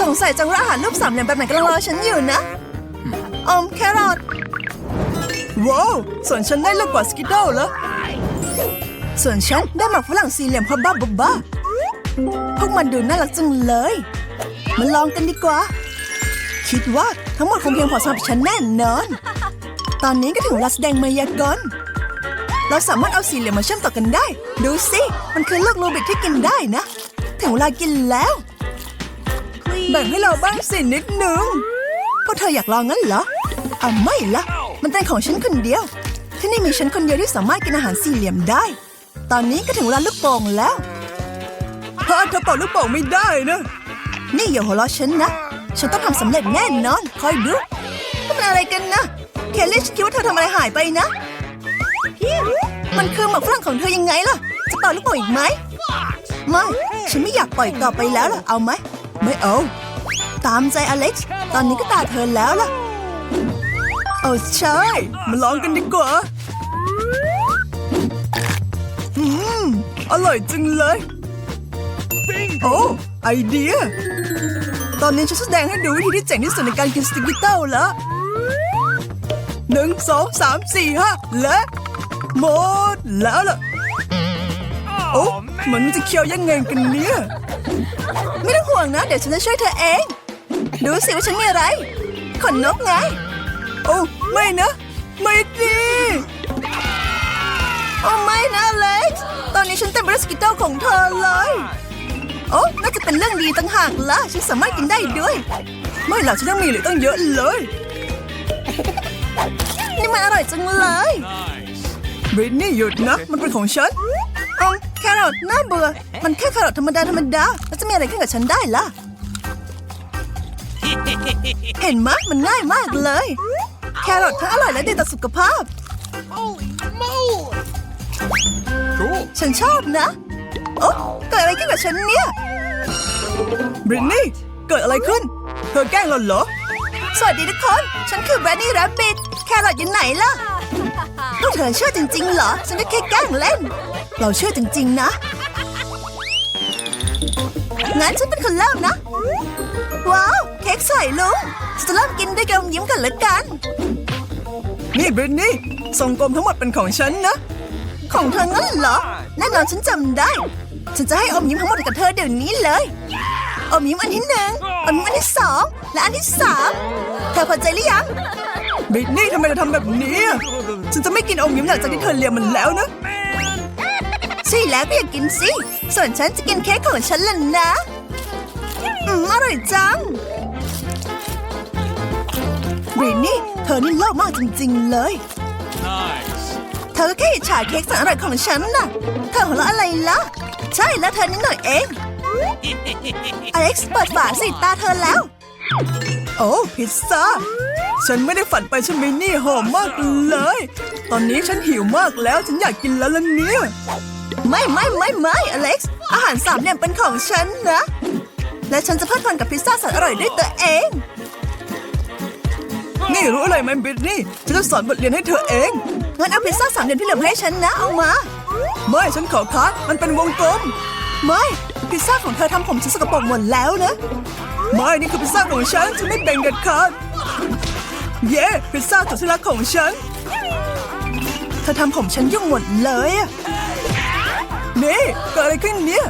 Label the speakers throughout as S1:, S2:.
S1: สงสัยจังว่าอาหารรูปสามเหลี่ยมแบบไหนกำลังรอฉันอยู่นะ อมแครอท ว้าวส่วนฉันได้ลูกกว่าสกิดเดิลแล้ว ส่วนฉันได้หมากฝรั่งสี่เหลี่ยมพอบ้าบบ้าพวกมันดูน่ารักจังเลย มาลองกันดีกว่า คิดว่าทั้งหมดคงเพียงพอสำหรับฉันแน่นอน ตอนนี้ก็ถึงเวลาแสดงมายากลเราสามารถเอาสี่เหลี่ยมมาเชื่อมต่อกันได้ ดูสิ มันคือลูกรูบิกที่กินได้นะ ถึงเวลากินแล้ว แบ่งให้เราบ้างสินิดหนึ่งพวกเธออยากลองงั้นเหรออะไม่ละมันเป็นของฉันคนเดียว ที่นี่มีฉันคนเดียวที่สามารถกินอาหารสี่เหลี่ยมได้ ตอนนี้ก็ถึงเวลาลูกโป่งแล้วพอเธอเป่าลูกโป่งไม่ได้นะ นี่อย่าหัวเราะฉันนะ ฉันต้องทำสำเร็จแน่นอน คอยดูมันอะไรกันนะ เคลลี่ฉันคิดว่าเธอทำอะไรหายไปนะ มันคือหมากฝรั่งของเธอยังไงล่ะ จะเป่าลูกโป่งอีกไหม ไม่ ฉันไม่อยากปล่อยต่อไปแล้วล่ะ เอาไหม ไม่เอา ตามใจอเล็กซ์ ตอนนี้ก็ตาเธอแล้วล่ะเอาใช่ มาลองกันดีกว่า อืม อร่อยจังเลย โอ้ไอเดีย ตอนนี้ฉันแสดงให้ดูวิธีที่เจ๋งที่สุดในการกินสติกเกอร์แล้วหนึ่งสองสามสี่ห้าและหมดแล้วล่ะโอ้มันจะเคี้ยวยังไงกันเนี่ย ไม่ต้องห่วงนะ เดี๋ยวฉันจะช่วยเธอเอง ดูสิว่าฉันมีอะไร ขนนกไง โอ้ไม่นะ ไม่ดีโอ้ไม่นะเล็กซ์ตอนนี้ฉันเต็มไปด้วยสกิตเตอร์ของเธอเลย โอ้น่าจะเป็นเรื่องดีตั้งหากละฉันสามารถกินได้ด้วย ไม่หรอกฉันต้องมีเหลือตั้งเยอะเลย นี่มันอร่อยจังเลยบริตนี่หยุดนะ มันเป็นของฉันเอาแครอทน่าเบื่อ มันแค่แครอทธรรมดาธรรมดา แล้วจะมีอะไรขึ้นกับฉันได้ล่ะ เห็นไหมยมันง่ายมากเลย แครอททั้งอร่อยและดีต่อสุขภาพ
S2: Cool.
S1: ฉันชอบนะ โอ้เกิดอะไรขึ้นกับฉันเนี่ยบรินนี่ เกิดอะไรขึ้น เธอแกล้งเราเหรอ สวัสดีทุกคน ฉันคือแบรนนี่รับบิทแครอทอยู่ไหนล่ะพวกเธอเชื่อจริง ๆ เหรอ ฉันก็แค่แกล้งเล่น เราเชื่อจริง ๆ นะ งั้นฉันเป็นคนเล่านะ ว้าว เค้กใส่ลุงฉันจะเริ่มกินด้วยกลมยิ้มกันละกัน นี่บรินนี่ทรงกลมทั้งหมดเป็นของฉันนะ ของเธองั้นเหรอ แน่นอนฉันจำได้ ฉันจะให้อมยิ้มทั้งหมดกับเธอเดี๋ยวนี้เลย อมยิ้มอันที่หนึ่งอมยิ้มอันที่สองและอันที่สามเธอพอใจหรือยังบริตนี่ทำไมเธอทำแบบนี้อะฉันจะไม่กินอมยิ้มหลังจากที่เธอเลียมมันแล้วนะใช่แล้วก็อยากกินสิ ส่วนฉันจะกินเค้กของฉันล่ะนะ อืมอร่อยจังบริตนี่ เธอนี่เล่ามากจริง ๆ เลย
S2: Nice.
S1: เธอก็แค่อิจฉาเค้กแสนอร่อยของฉันน่ะ เธอหัวเราะอะไรล่ะ ใช่แล้วเธอนิดหน่อยเอง อเล็กซ์เปิดฝาสิตาเธอแล้ว โอ้พิซซ่า ฉันไม่ได้ฝันไปใช่ไหมนี่หอมมากเลย ตอนนี้ฉันหิวมากแล้วฉันอยากกินแล้วล่ะเนี่ย ไม่ไม่ไม่ไม่อเล็กซ์ อาหารสามเหลี่ยมเป็นของฉันนะ และฉันจะเพลิดเพลินกับพิซซ่าแสนอร่อยด้วยตัวเอง นี่รู้อะไรไหมบิทนี่ ฉันจะสอนบทเรียนให้เธอเอง งั้นเอาพิซซ่าสามเหลี่ยมที่เหลือมาให้ฉันนะ เอามา ไม่ฉันขอคัดมันเป็นวงกลม ไม่ พิซซ่าของเธอทำผมฉันสกปรกหมดแล้วนะ ไม่ นี่คือพิซซ่าของฉัน ฉันไม่แบ่งเด็ดขาดเย้พิซซ่าสุดที่รักของฉัน เธอทำผมฉันยุ่งหมดเลยอะนี่เกิดอะไรขึ้นเนี่ย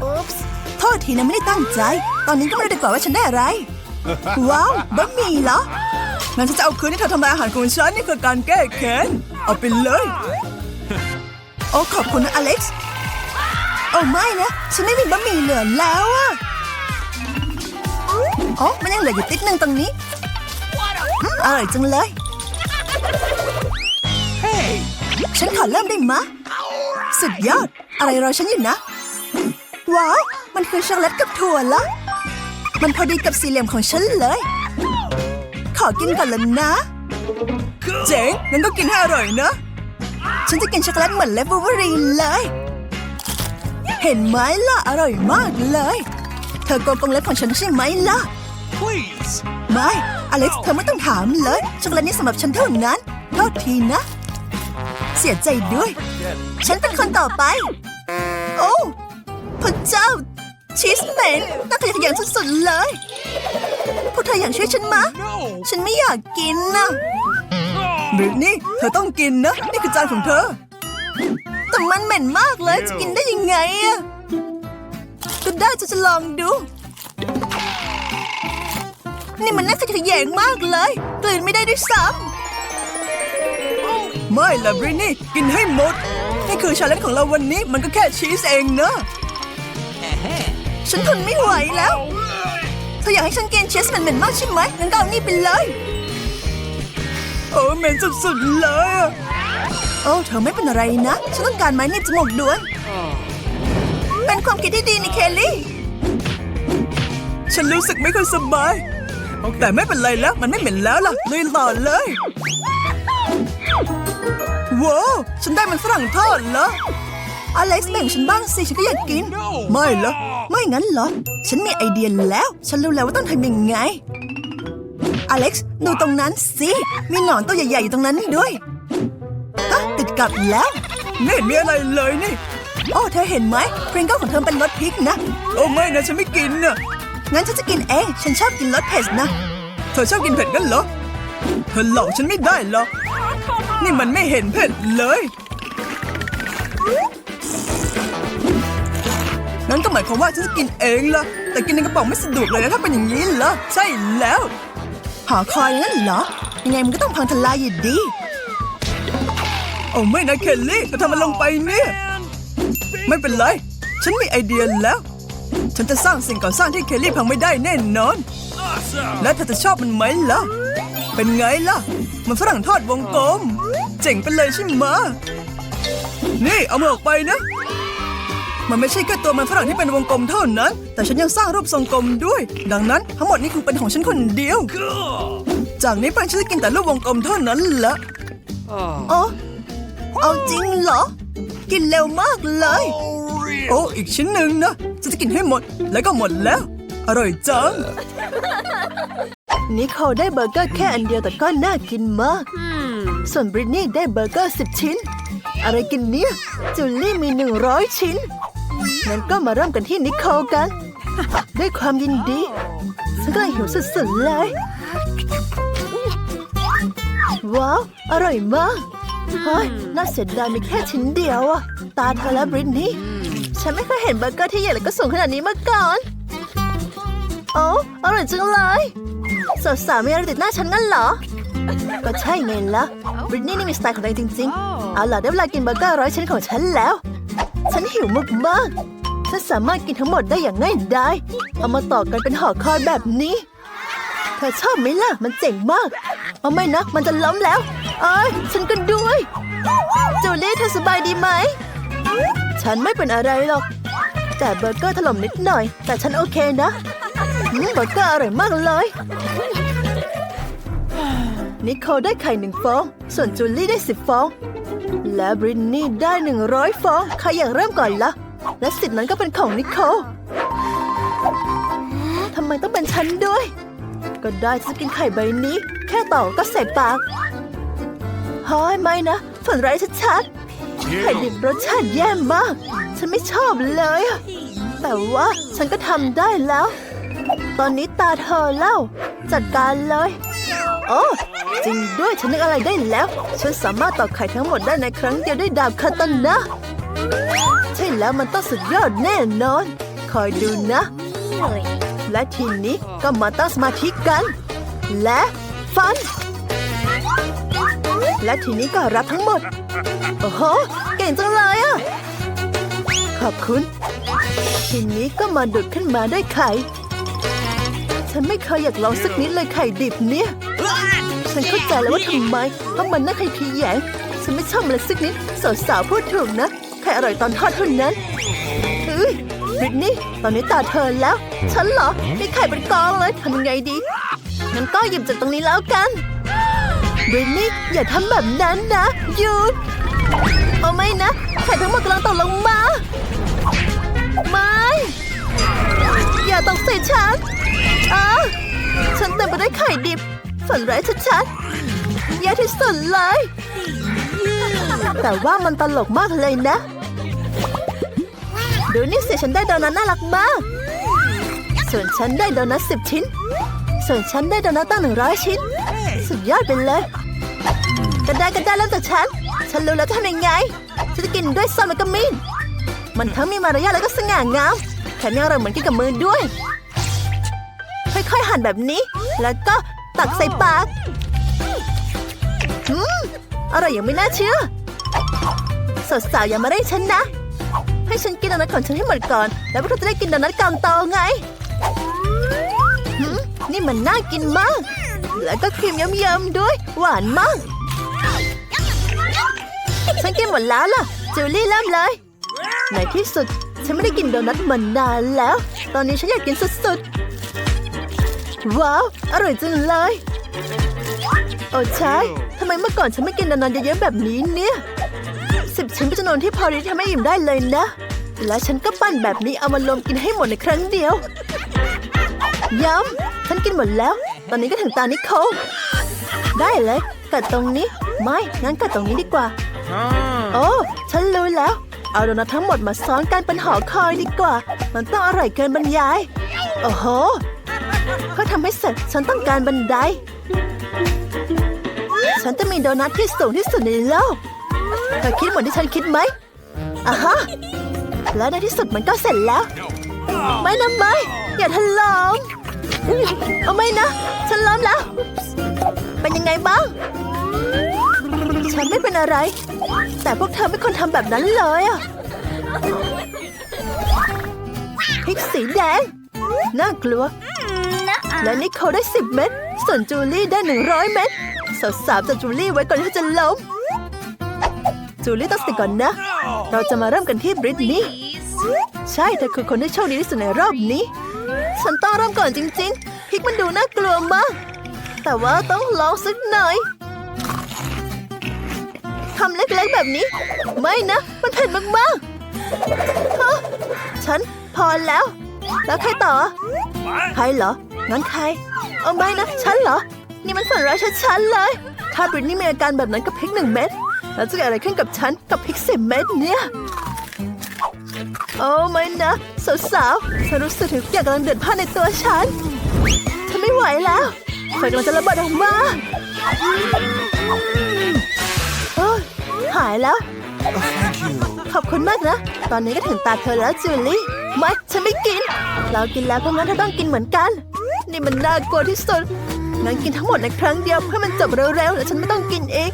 S1: โทษทีนะไม่ได้ตั้งใจ ตอนนี้ก็ไม่รู้ดีกว่าว่าฉันได้อะไร ว้าวบะหมี่เหรอ งั้นฉันจะเอาคืนที่เธอทำลายอาหารของฉันนี่คือการแก้แค้น เอาไปเลย โอ้ขอบคุณนะอเล็กซ์ โอ้ไม่นะ ฉันไม่มีบะหมี่เหลือแล้วอะโอ้มันยังเหลืออยู่ติดหนึ่งตรงนี้อืมอร่อยจังเลย
S2: Hey.
S1: ฉันขอเริ่มได้มะ สุดยอด อะไรรอฉันอยู่นะ ว้าว มันคือช็อกโกแลตกับถั่วละ มันพอดีกับสี่เหลี่ยมของฉันเลย ขอกินก่อนละนะ เจ๋งงั้นก็กินให้อร่อยนะ ฉันจะกินช็อกโกแลตเหมือนเลฟเวอรีนเลย เห็นไหมล่ะ อร่อยมากเลย เธอโกงกงเล็บของฉันใช่ไหมล่ะ
S2: Please.
S1: ไม่อเล็กซ์เธอไม่ต้องถามเลย ช็อกโกแลตนี้สำหรับฉันเท่านั้นโทษทีนะ เสียใจด้วย ฉันเป็นคนต่อไป โอ้พระเจ้า ชีสเหม็นน่าขยะแขยงสุดๆเลยธออยากช่วยฉันมะ
S2: No.
S1: ฉันไม่อยากกินนะ
S2: Oh.
S1: บริตนี่ เธอต้องกินนะ นี่คือจานของเธอ แต่มันเหม็นมากเลย จะกินได้ยังไงอะก็ได้จะจะลองดู นี่มันน่าจะขยงมากเลยกลืนไม่ได้ด้วยซ้ำไม่ละบริตนี่ กินให้หมด นี่คือชาเลนจ์ของเราวันนี้ มันก็แค่ชีสเองเนอะ ฉันทนไม่ไหวแล้วเธออยากให้ฉันกินชีสเหม็นๆมากใช่ไหมงั้นก็เอานี่ไปเลยโอ้เหม็นสุดๆเลยอะโอ้เธอไม่เป็นอะไรนะ ฉันต้องการไม้หนีบจมูกด่วนเป็นความคิดที่ดีนี่เคลลี่ ฉันรู้สึกไม่ค่อยสบาย แต่ไม่เป็นไรแล้ว มันไม่เหม็นแล้วล่ะลุยต่อเลยว้าวฉันได้มันฝรั่งทอดเหรอ อเล็กซ์แบ่งฉันบ้างสิ ฉันก็อยากกิน ไม่เหรอ ไม่งั้นเหรอ ฉันมีไอเดียแล้ว ฉันรู้แล้วว่าต้องทำยังไง อเล็กซ์ดูตรงนั้นสิ มีหนอนตัวใหญ่ๆอยู่ตรงนั้นด้วยอะติดกับแล้วไม่เห็นมีอะไรเลยนี่ โอ้เธอเห็นไหมพริงเกิลของเธอเป็นรสพริกนะ โอ้ไม่นะฉันไม่กินนะงั้นฉันจะกินเอง ฉันชอบกินรสเผ็ดนะ เธอชอบกินเผ็ดกันเหรอ เธอหลอกฉันไม่ได้หรอก นี่มันไม่เห็นเผ็ดเลย นั่นก็หมายความว่าฉันจะกินเองละแต่กินในกระป๋องไม่สะดวกเลยนะถ้าเป็นอย่างนี้เหรอใช่แล้ว หอคอยงั้นเหรอยังไงมันก็ต้องพังทลายอยู่ดีโอ้ไม่นะเคลลี่เธอทำมันลงไปเนี่ย ไม่เป็นไร ฉันมีไอเดียแล้ว ฉันจะสร้างสิ่งก่อสร้างที่เคลลี่พังไม่ได้แน่นอน
S2: Awesome.
S1: และเธอจะชอบมันไหมล่ะ เป็นไงล่ะ มันฝรั่งทอดวงกลม เจ๋งไปเลยใช่ไหมนี่เอามือออกไปนะ มันไม่ใช่แค่ตัวมันฝรั่งที่เป็นวงกลมเท่านั้น แต่ฉันยังสร้างรูปทรงกลมด้วย ดังนั้นทั้งหมดนี้คือเป็นของฉันคนเดียว
S2: Cool.
S1: จากนี้ไปฉันจะกินแต่รูปวงกลมเท่านั้นแหละ
S2: Oh.
S1: อ๋อเอาจริงเหรอ กินเร็วมากเลย
S2: Oh, real.
S1: โอ้อีกชิ้นหนึ่งนะฉันจะกินให้หมดแล้วก็หมดแล้ว อร่อยจังนิโคลได้เบอร์เกอร์แค่อันเดียวแต่ก็น่ากินมาก ส่วนบริตนี่ได้เบอร์เกอร์สิบชิ้น อะไรกินเนี่ย จูลี่มีหนึ่งร้อยชิ้น งั้นก็มาเริ่มกันที่นิโคกัน ด้วยความยินดีฉันก็เลยหิวสุดๆเลย ว้าว อร่อยมากเฮ้ยน่าเสียดายมีแค่ชิ้นเดียวอะตาเธอและบริตนี่ฉันไม่เคยเห็นเบอร์เกอร์ที่ใหญ่และก็สูงขนาดนี้มาก่อนโอ้อร่อยจังเลยสาวๆมีอะไรติดหน้าฉันงั้นเหรอ ก็ใช่ไงล่ะบริตนี่นี่มีสไตล์ของตัวเองจริง ๆ เอาล่ะได้เวลากินเบอร์เกอร์ร้อยชิ้นของฉันแล้ว ฉันหิวมาก ๆฉันสามารถกินทั้งหมดได้อย่างง่ายดายเอามาต่อกันเป็นห่อคอยแบบนี้ เธอชอบไหมล่ะ มันเจ๋งมาก เอาไม่นะมันจะล้มแล้ว เอ้ยฉันก็ด้วย จูเลี่เธอสบายดีไหม ฉันไม่เป็นอะไรหรอก แต่เบอร์เกอร์ถล่มนิดหน่อย แต่ฉันโอเคนะเบอร์เกอร์อร่อยมากเลย นิโคลได้ไข่หนึ่งฟอง ส่วนจูลี่ได้สิบฟอง และบรินนี่ได้หนึ่งร้อยฟอง ใครอยากเริ่มก่อนละ่ะ และสิทธิ์นั้นก็เป็นของนิโคลทำไมต้องเป็นฉันด้วย ก็ได้ฉันกินไข่ใบนี้ แค่ต่อก็ใส่ปากเฮ้ยไม่นะฝันร้ายชัดๆไข่ดิบรสชาติแย่มาก ฉันไม่ชอบเลย แต่ว่าฉันก็ทำได้แล้ว ตอนนี้ตาเธอแล้วจัดการเลย โอ้จริงด้วยฉันนึกอะไรได้แล้ว ฉันสามารถตอกไข่ทั้งหมดได้ในครั้งเดียวด้วยดาบคาตานะใช่ แล้วมันต้องสุดยอดแน่นอน คอยดูนะ และทีนี้ก็มาตั้งสมาธิกัน และฟัน และทีนี้ก็รับทั้งหมด โอ้โห เก่งจังเลยอะขอบคุณ ทีนี้ก็มาดุดขึ้นมาได้ไข่ ฉันไม่เคยอยากลองสักนิดเลยไข่ดิบเนี่ย ฉันเข้าใจแล้วว่าทำไมเพราะมันน่าใครพีแยงฉันไม่ชอบเลยสักนิดสาวๆพูดถูกนะ ไข่อร่อยตอนทอดเท่านั้นเฮ้ยบริตนี่ตอนนี้ตาเธอแล้ว ฉันเหรอมีไข่เป็นกองเลยทำยังไงดีงั้นก็หยิบจากตรงนี้แล้วกันบริตนี่อย่าทำแบบนั้นนะหยุดเอาไม่นะไข่ทั้งหมดกำลังตกลงมาไม่อย่าตกใส่ฉันอ้าฉันเต็มไปด้วยไข่ดิบฝันร้ายชัดๆแย่ที่สุดเลย แต่ว่ามันตลกมากเลยนะ ดูนี่สิฉันได้โดนัทน่ารักมาก ส่วนฉันได้โดนัทสิบชิ้น ส่วนฉันได้โดนัทตั้งหนึ่งร้อยชิ้น สุดยอดไปเลยกันได้กันได้เริ่มจากฉัน ฉันรู้แล้วจะทำยังไง ฉันจะกินด้วยซอสแล้วก็มิ้นมันทั้งมีมารยาทแล้วก็สง่างามแถมยังอร่อยเหมือนกินกับมือด้วย ค่อยๆหั่นแบบนี้ แล้วก็ตักใส่ปากอืมอร่อยอย่างไม่น่าเชื่อ สาวๆอย่ามาเร่งฉันนะ ให้ฉันกินโดนัทของฉันให้หมดก่อน แล้วพวกเธอจะได้กินโดนัทกองโตไงนี่มันน่ากินมาก แล้วก็ครีมเยิ้มๆด้วย หวานมาก ฉันกินหมดแล้วล่ะจูลี่เริ่มเลยในที่สุด ฉันไม่ได้กินโดนัทมานานแล้ว ตอนนี้ฉันอยากกินสุดๆ ว้าว อร่อยจังเลย โอ้ใช่ทำไมเมื่อก่อนฉันไม่กินโดนัทเยอะๆแบบนี้เนี่ย สิบชิ้นเป็นจำนวนที่พอดีทำให้อิ่มได้เลยนะ และฉันก็ปั้นแบบนี้เอามารวมกินให้หมดในครั้งเดียวย้ำฉันกินหมดแล้ว ตอนนี้ก็ถึงตานิโคลได้เลยกัดตรงนี้ ไม่งั้นกัดตรงนี้ดีกว่าโอ้ฉันรู้แล้ว เอาโดนัททั้งหมดมาซ้อนกันเป็นหอคอยดีกว่า มันต้องอร่อยเกินบรรยาย โอ้โหเพื่อทำให้เสร็จฉันต้องการบันได ฉันจะมีโดนัทที่สูงที่สุดในโลก เธอคิดเหมือนที่ฉันคิดไหมอะฮะ แล้วในที่สุดมันก็เสร็จแล้ว ไม่นะไม่ อย่าทะลอมเอาไม่นะ ฉันล้มแล้ว เป็นยังไงบ้าง ฉันไม่เป็นอะไร แต่พวกเธอไม่ควรทำแบบนั้นเลยอะพริกสีแดง น่ากลัว และนิโคลได้สิบเม็ด ส่วนจูลี่ได้หนึ่งร้อยเม็ดสาวสามจากจูลี่ไว้ก่อนที่จะล้ม จูลี่ต้องสิก่อนนะ เราจะมาเริ่มกันที่บริตนี่ใช่เธอคือคนที่โชคดีที่สุดในรอบนี้ ฉันต้องเริ่มก่อนจริง ๆ พิกมันดูน่ากลัวมาก แต่ว่าต้องลองสักหน่อยทำเล็กๆแบบนี้ ไม่นะ มันเผ็ดมากๆฉันพอแล้ว แล้วใครต่อ ใครเหรอ งั้นใคร เอาไม่นะ ฉันเหรอ นี่มันฝันร้ายชัดๆเลย ถ้าบริตนี่มีอาการแบบนั้นกับพริกหนึ่งเม็ด แล้วจะเกิดอะไรขึ้นกับฉันกับพริกสิบเม็ดเนี่ยโอ้ไม่นะสาวๆฉันรู้สึกถึงอย่างกำลังเดือดพล่านในตัวฉันฉันไม่ไหวแล้วไฟกำลังจะระเบิดออกมาเฮ้ยหายแล้ว ขอบคุณมากนะ ตอนนี้ก็ถึงตาเธอแล้วจูลี่ไม่ฉันไม่กิน เรากินแล้วเพราะงั้นเธอต้องกินเหมือนกัน นี่มันน่ากลัวที่สุด งั้นกินทั้งหมดในครั้งเดียวเพื่อมันจบเร็วๆแล้วฉันไม่ต้องกินอีก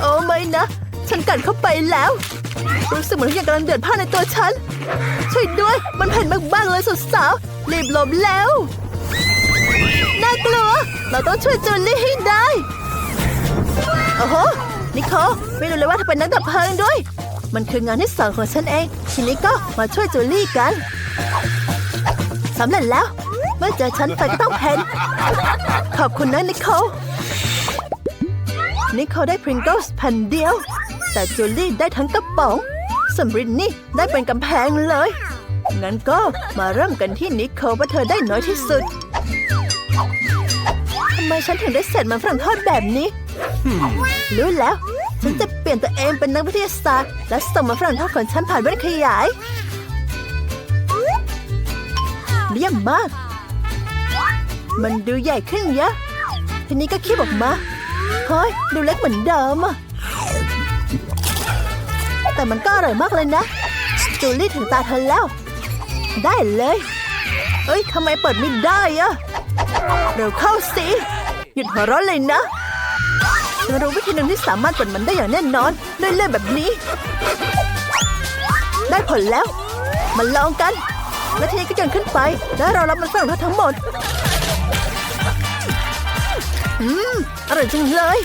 S1: โอ้ไม่นะ ฉันกัดเข้าไปแล้ว รู้สึกเหมือนทุกอย่างกำลังเดือดพล่านในตัวฉัน ช่วยด้วย มันเผ็ดมากๆเลยสุดสาว รีบหลบแล้ว น่ากลัว เราต้องช่วยจูลี่ให้ได้ โอ้โห นิโคลไม่รู้เลยว่าเธอเป็นนักดับเพลิงด้วย มันคืองานที่สองของฉันเอง ทีนี้ก็มาช่วยจูลี่กันสำเร็จแล้ว เมื่อเจอฉันไฟก็ต้องเพ้นขอบคุณนะนิโคลนิโคลได้พริงเกิลส์แผ่นเดียว แต่จูลี่ได้ทั้งกระป๋องส่วนบรินนี่ได้เป็นกำแพงเลย งั้นก็มาเริ่มกันที่นิโคลว่าเธอได้น้อยที่สุดทำไมฉันถึงได้เสร็จมันฝรั่งทอดแบบนี้รู้แล้ว ฉันจะเปลี่ยนตัวเองเป็นนักวิทยาศาสตร์ และส่งมันฝรั่งทอดของฉันผ่านแว่นขยายเยี่ยมมาก มันดูใหญ่ขึ้นเยอะทีนี้ก็คีบออกมา เฮ้ย ดูเล็กเหมือนเดิมอะแต่มันก็อร่อยมากเลยนะ จูลี่ถึงตาเธอแล้ว ได้เลย เอ้ยทำไมเปิดไม่ได้อะเร็วเข้าสิ หยุดหัวเราะเลยนะฉันรู้วิธีหนึ่งที่สามารถเปิดมันได้อย่างแน่นอนด้วยเลื่อยแบบนี้ ได้ผลแล้วมาลองกัน แล้วทีนี้ก็โยนขึ้นไป แล้วเรารับมันฝรั่งทอทั้งหมด อืมอร่อยจังเลย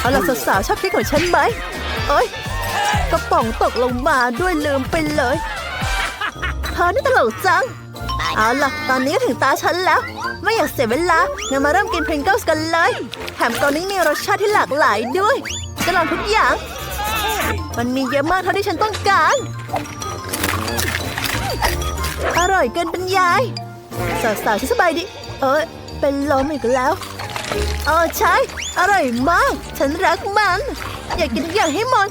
S1: เอาล่ะสาวๆชอบพริกของฉันไหมเอ้ยกระป๋องตกลงมาด้วยลืมไปเลยเธอนี่ตลกจัง เอาล่ะ ตอนนี้ก็ถึงตาฉันแล้ว ไม่อยากเสียเวลางั้นมาเริ่มกินพริงเกิลส์กันเลยแถมตอนนี้มีรสชาติที่หลากหลายด้วยจะลองทุกอย่าง มันมีเยอะมากเท่าที่ฉันต้องการ อร่อยเกินบรรยายสาวๆฉันสบายดี เอ้ย เป็นลมอีกแล้วเออใช่ อร่อยมาก ฉันรักมัน อยากกินทุกอย่างให้หมด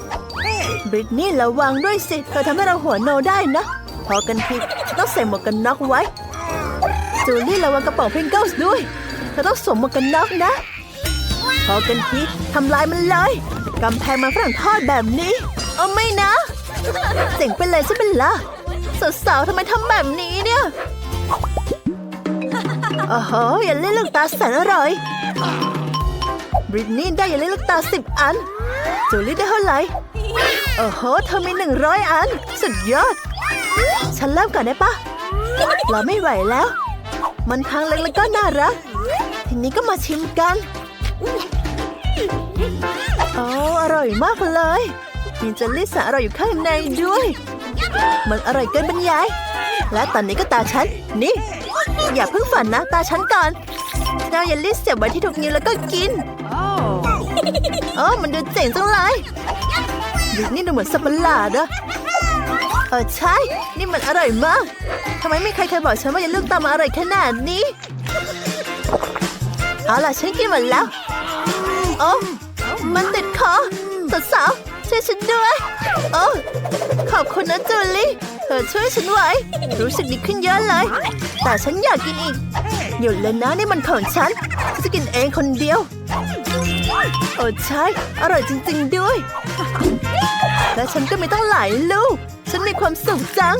S1: บริตนี่ระวังด้วยสิ เธอทำให้เราหัวโนได้นะ พอกันทีต้องใส่หมวกกันน็อกไว้ จูลี่ระวังกระเป๋าเพนเกิลส์ด้วย เธอต้องสวมหมวกกันน็อกนะ พอกันทีทำลายมันเลยกำแพงมันฝรั่งทอดแบบนี้ เอาไม่นะ เจ๋งไปเลยใช่ไหมล่ะสาวๆทำไมทำแบบนี้เนี่ย โอ้โหอย่าเล่นลูกตาแสนอร่อยบริตนี่ได้อย่าเล่นลูกตาสิบอันจูลี่ได้เท่าไหร่โอ้โหเธอมีหนึ่งร้อยอัน สุดยอด ฉันเริ่มก่อนได้ปะเราไม่ไหวแล้ว มันทางเล็กแล้วก็น่ารัก ทีนี้ก็มาชิมกันโอ้อร่อยมากเลยมีเจลลี่สาอร่อยอยู่ข้างในด้วย มันอร่อยเกินบรรยาย และตอนนี้ก็ตาฉัน นี่ อย่าเพิ่งฝันนะ ตาฉันก่อนเอาเยลลี่เสียบไว้ที่ทุกนิ้วแล้วก็กินโอ้มันดูเจ๋งจังเลยดินี่ดูเหมือนสับปะหลาดอะเออใช่ นี่มันอร่อยมากทำไมไม่ใครเคยบอกฉันว่าอย่าลูกตามมาอร่อยขนาดนี้ เอาล่ะฉันกินหมดแล้ว โอ้มันติดคอสาวๆช่วยฉันด้วย โอ้ขอบคุณนะจูลี่ เธอช่วยฉันไว้ รู้สึกดีขึ้นเยอะเลย แต่ฉันอยากกินอีก หยุดเลยนะนี่มันของฉันฉันจะกินเองคนเดียว โอ้ใช่ อร่อยจริง ๆ ด้วย และฉันก็ไม่ต้องหลายลูก ฉันมีความสุขจัง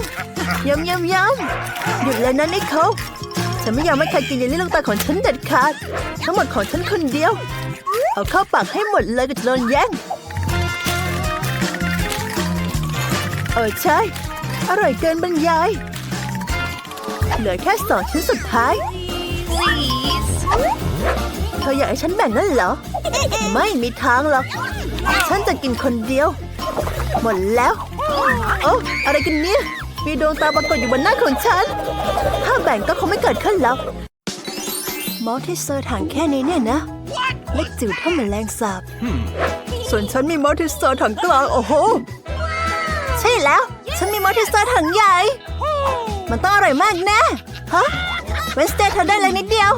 S1: ยำยำยำหยุดแล้วนะนิโคลฉันไม่ยอมให้ใครกินเยลลี่ลูกตาของฉันเด็ดขาด ทั้งหมดของฉันคนเดียว เอาเข้าปากให้หมดเลยก็จะโดนแย่งเออใช่ อร่อยเกินบรรยาย เหลือแค่สองชิ้นสุดท้าย เธออยากให้ฉันแบ่งนั่นเหรอ ไม่มีทางหรอก ฉันจะกินคนเดียว หมดแล้ว โอ้อะไรกันเนี่ย มีดวงตาปรากฏอยู่บนหน้าของฉัน ถ้าแบ่งก็คงไม่เกิดขึ้นแล้วมอสที่เซอร์ถังแค่นี้เนี่ยนะเล็กจิ๋วเท่าแมลงสาบ ส่วนฉันมีมอสที่เซอร์ถังกลาง โอ้โห ช่แล้ว ฉันมีมอสที่เซอร์ถังใหญ่ มันต้องอร่อยมากแน่ฮะเวนสเตย์เธอได้เลยนิดเดียว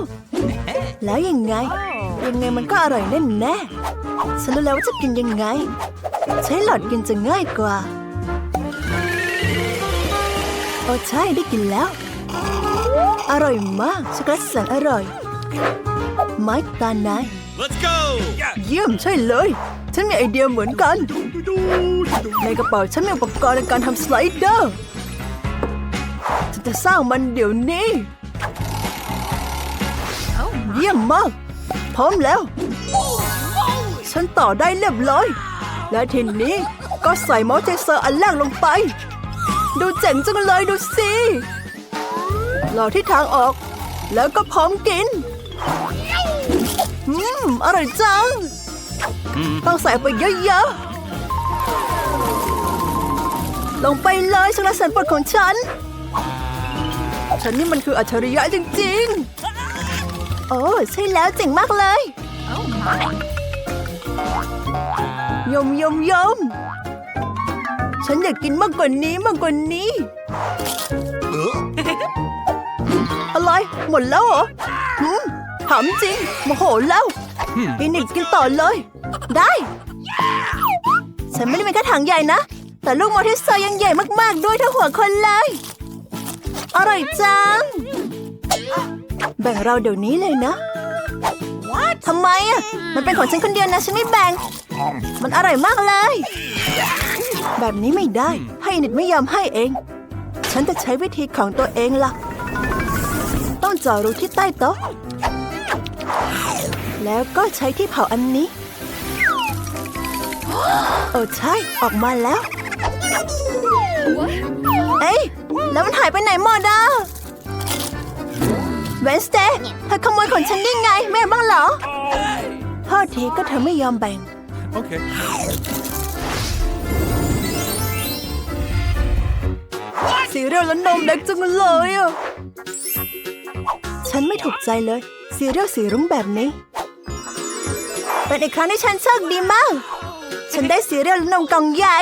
S1: แล้วยังไง ยังไงมันก็อร่อยแน่แน่ๆฉันรู้แล้วว่าจะกินยังไง ใช้หลอดกินจะง่ายกว่าโอ้ใช่ได้กินแล้ว อร่อยมากช็อกโกแลตแสนอร่อย ไม้ตานาย
S2: Let's go!
S1: เยี่ยมใช่เลย ฉันมีไอเดียเหมือนกัน ในกระเป๋าฉันมีอุปกรณ์ในการทำสไลเดอร์ฉันจะสร้างมันเดี๋ยวนี้เยี่ยมมาก พร้อมแล้ว ฉันต่อได้เรียบร้อย และทีนี้ก็ใส่มาส์เจเซอร์อันแรกลงไป ดูเจ๋งจังเลยดูสิรอที่ทางออก แล้วก็พร้อมกิน อืม อร่อยจัง ต้องใส่ไปเยอะๆ ลงไปเลยสุรสันปดของฉัน ฉันนี่มันคืออัจฉริยะจริงๆ โอ้ใช่แล้วเจ๋งมากเลยยมยมยมฉันอยากกินมากกว่านี้มากกว่านี้อะไรหมดแล้วเหรอหืมถามจริงโมโหแล้ว พินิดกินต่อเลย ได้ ฉันไม่ได้เป็นแค่ถังใหญ่นะ แต่ลูกมอเตอร์ไซค์ยังใหญ่มากๆ ด้วยเท่าหัวคนเลย อร่อยจัง แบ่งเราเดี๋ยวนี้เลยนะ ทำไมอะ มันเป็นของฉันคนเดียวนะ ฉันไม่แบ่ง มันอร่อยมากเลย แบบนี้ไม่ได้ ให้อินิดไม่ยอมให้เอง ฉันจะใช้วิธีของตัวเองล่ะ ต้องเจาะรูที่ใต้โต๊ะ แล้วก็ใช้ที่เผาอันนี้เออใช่ ออกมาแล้ว เอ้ย แล้วมันหายไปไหนหมดอะเวนสเตย์เธอขโมยของฉันได้ไง แม่บ้างเหรอโทษทีก็เธอไม่ยอมแบ่ง
S2: Okay.
S1: สีเรียลและนมเด็กจังเลยอะ ฉันไม่ถูกใจเลยซีเรียลสีรุ้งแบบนี้ เป็นอีกครั้งที่ฉันโชคดีมาก ฉันได้ซีเรียลนมกล่องใหญ่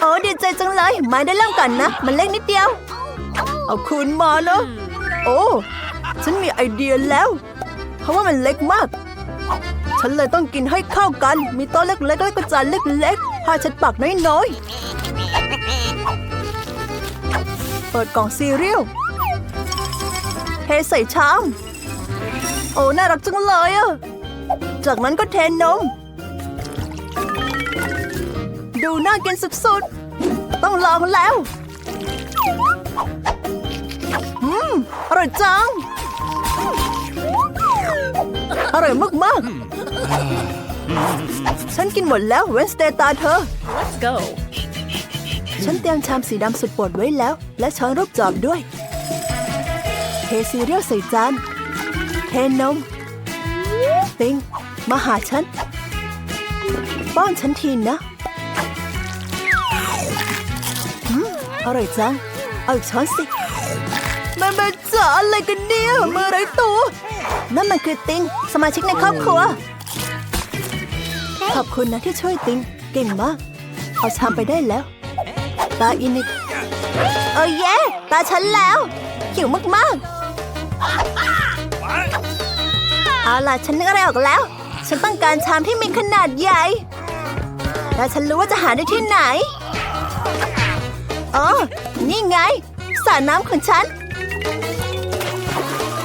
S1: โอ้ดีใจจังเลย มาได้เริ่มก่อนนะ มันเล็กนิดเดียว เอาคืนมานะโอ้ ฉันมีไอเดียแล้ว เพราะว่ามันเล็กมาก ฉันเลยต้องกินให้เข้ากัน มีโต๊ะเล็กๆแล้วก็จานเล็กๆผ้าเช็ดปากน้อยๆ เปิดกล่องซีเรียลเทใส่ชาม โอ้ น่ารักจังเลยอะ จากนั้นก็เทนม ดูน่ากินสุดๆ ต้องลองแล้ว อืม อร่อยจัง อร่อยมากๆ ฉันกินหมดแล้วเวนสเตย์ตาเธอ
S3: Let's go.
S1: ฉันเตรียมชามสีดำสุดโปรดไว้แล้ว และช้อนรูปจอบด้วย เทซีเรียลใส่จาน เทนมติง มาหาฉัน ป้อนฉันทีนะอืมอร่อยจัง เอาอีกช้อนสิแม่แม่จ๋าอะไรกันเนี่ยมือไรตัว นั่นมันคือติง สมาชิกในครอบครัว ขอบคุณนะที่ช่วยติง เก่งมาก เอาชามไปได้แล้ว ตาอินิกเออเย่ตาฉันแล้วหิวมากๆ เอาล่ะ ฉันนึกอะไรออกแล้ว ฉันต้องการชามที่มีขนาดใหญ่ และฉันรู้ว่าจะหาได้ที่ไหน อ๋อ นี่ไงสระน้ำของฉัน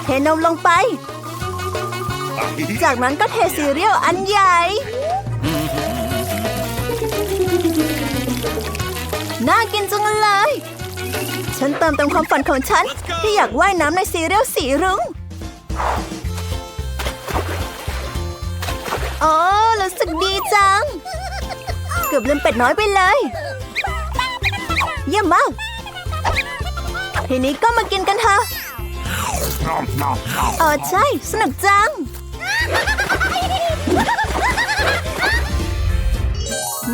S1: เทนมลงไป จากนั้นก็เทซีเรียลอันใหญ่ น่ากินจังเลย ฉันเติมเต็มความฝันของฉัน ที่อยากว่ายน้ำในซีเรียลสีรุ้ง โอ้รู้สึกดีจัง เกือบลืมเป็ดน้อยไปเลย เยี่ยมมาก ทีนี้ก็มากินกันเถอะเออใช่ สนุกจัง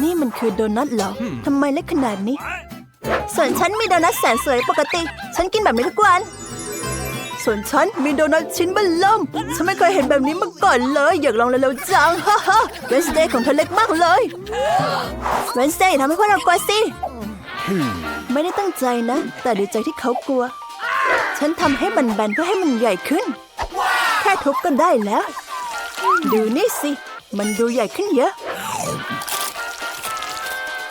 S1: นี่มันคือโดนัทเหรอ ทำไมเล็กขนาดนี้ ส่วนฉันมีโดนัทแสนสวยปกติ ฉันกินแบบนี้ทุกวัน ส่วนฉันมีโดนัทชิ้นเบลเริ่มฉันไม่เคยเห็นแบบนี้มาก่อนเลย อยากลองเร็วๆจังฮ่าฮ่าเวนสเดย์ของเธอเล็กมากเลยเวนสเดย์ทำให้พวกเรากลัวสิ ไม่ได้ตั้งใจนะ แต่ดีใจที่เขากลัว ฉันทำให้มันแบนเพื่อให้มันใหญ่ขึ้น แค่ทุบก็ได้แล้ว ดูนี่สิ มันดูใหญ่ขึ้นเยอะ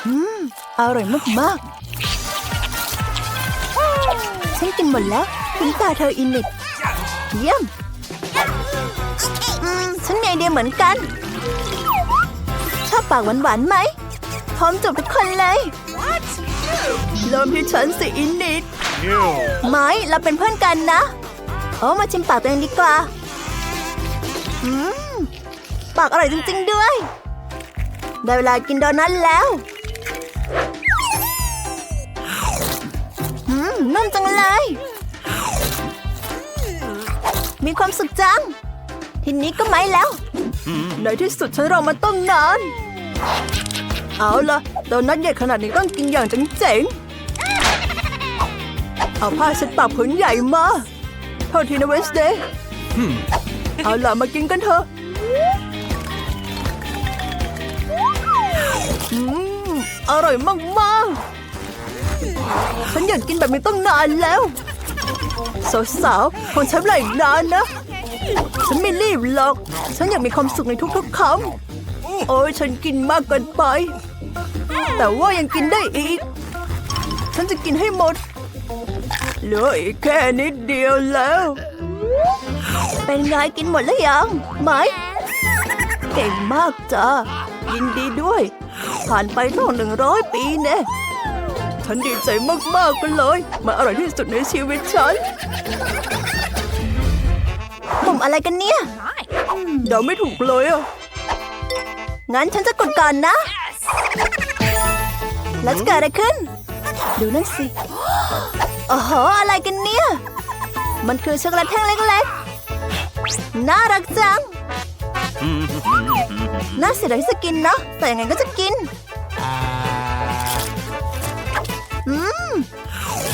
S1: อืม อร่อยมากๆ ฉันกินหมดแล้ว ถึงตาเธออินิดเยี่ยมฉันมีไอเดียเหมือนกัน ชอบปากหวานๆไหม พร้อมจบทุกคนเลยเริ่มที่ฉันสิอินิดไม้เราเป็นเพื่อนกันนะโอ้มาชิมปากตัวเองดีกว่าปากอร่อยจริง ๆ ด้วย ได้เวลากินโดนัทแล้วนุ่มจังเลย มีความสุขจัง ทีนี้ก็ไม่แล้ว ในที่สุดฉันรอมาต้องนาน เอาละโดนัทใหญ่ขนาดนี้ต้องกินอย่างเจ๋งๆเอาผ้าเช็ดปากผืนใหญ่มาโทษทีนะเวนสเดย์เอาล่ะมากินกันเถอะอืมอร่อยมากๆฉันอยากกินแบบนี้ตั้งนานแล้ว สาวๆคงใช้เวลาอีกนานนะ ฉันไม่รีบหรอก ฉันอยากมีความสุขในทุกๆคำโอ้ยฉันกินมากเกินไป แต่ว่ายังกินได้อีก ฉันจะกินให้หมด เหลืออีกแค่นิดเดียวแล้ว เป็นไงกินหมดแล้วยังไหมเก่งมากจ้ายินดีด้วย ผ่านไปตั้งหนึ่งร้อยปีแน่ ฉันดีใจมากๆกันเลยมันอร่อยที่สุดในชีวิตฉันปุ่มอะไรกันเนี่ยเดาไม่ถูกเลยอะ งั้นฉันจะกดก่อนนะ แล้วจะเกิดอะไรขึ้น ดูนั่นสิโอ้โหอะไรกันเนี่ย มันคือช็อกโกแลตแท่งเล็กๆ น่ารักจัง น่าเสียดายที่จะกินเนาะแต่ยังไงก็จะกิน อืม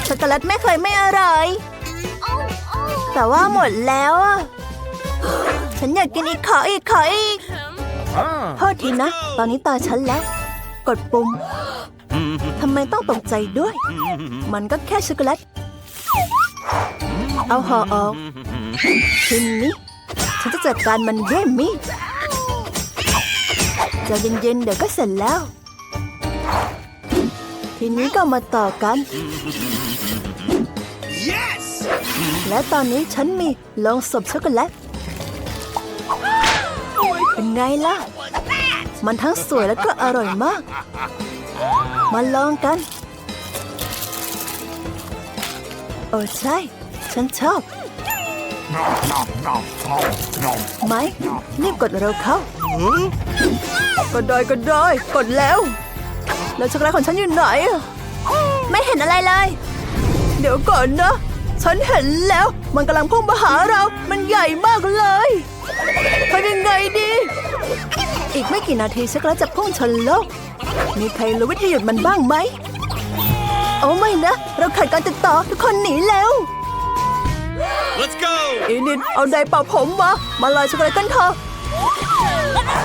S1: ช็อกโกแลตไม่เคยไม่อร่อย แต่ว่าหมดแล้วอะฉันอยากกินอีกขออีกขออีก
S2: Ah.
S1: โทษทีนะ ตอนนี้ตาฉันแล้ว กดปุ่มทำไมต้องตกใจด้วย มันก็แค่ช็อกโกแลต เอาห่อออกทีนี้ฉันจะจัดการมันด้วยมีดใจะเย็นๆเดี๋ยวก็เสร็จแล้ว ทีนี้ก็มาต่อกัน
S2: Yes.
S1: และตอนนี้ฉันมีลงศพช็อกโกแลตเป็นไงล่ะ มันทั้งสวยแล้วก็อร่อยมาก มาลองกัน โอ้ใช่ ฉันชอบ ไหมรีบกดเร็วเข้า ก็ได้ก็ได้ กดแล้ว แล้วช็อกโกแลตของฉันอยู่ไหนอะไม่เห็นอะไรเลย เดี๋ยวก่อนนะ ฉันเห็นแล้ว มันกำลังพุ่งมาหาเรา มันใหญ่มากเลยทำยังไงดี อีกไม่กี่นาทีช็อกโกแลตจะพุ่งชนโลก มีใครรู้วิธีหยุดมันบ้างไหมโอ้ไม่นะ เราขาดการติดต่อทุกคนหนีแล้ว
S2: Let's go!
S1: อีนิดเอาไดร์เป่าผมมามาลอยช็อกโกแลตกันเถอะ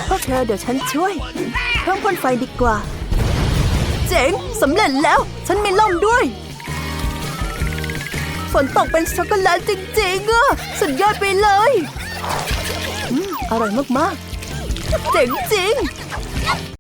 S1: พวกเธอเดี๋ยวฉันช่วยเพิ่มพ่นไฟดีกว่า เจ๋งสำเร็จแล้ว ฉันมีล่มด้วย ฝนตกเป็นช็อกโกแลตจริงๆอะสุดยอดไปเลยออร่อยมากๆ เจ๋งจริง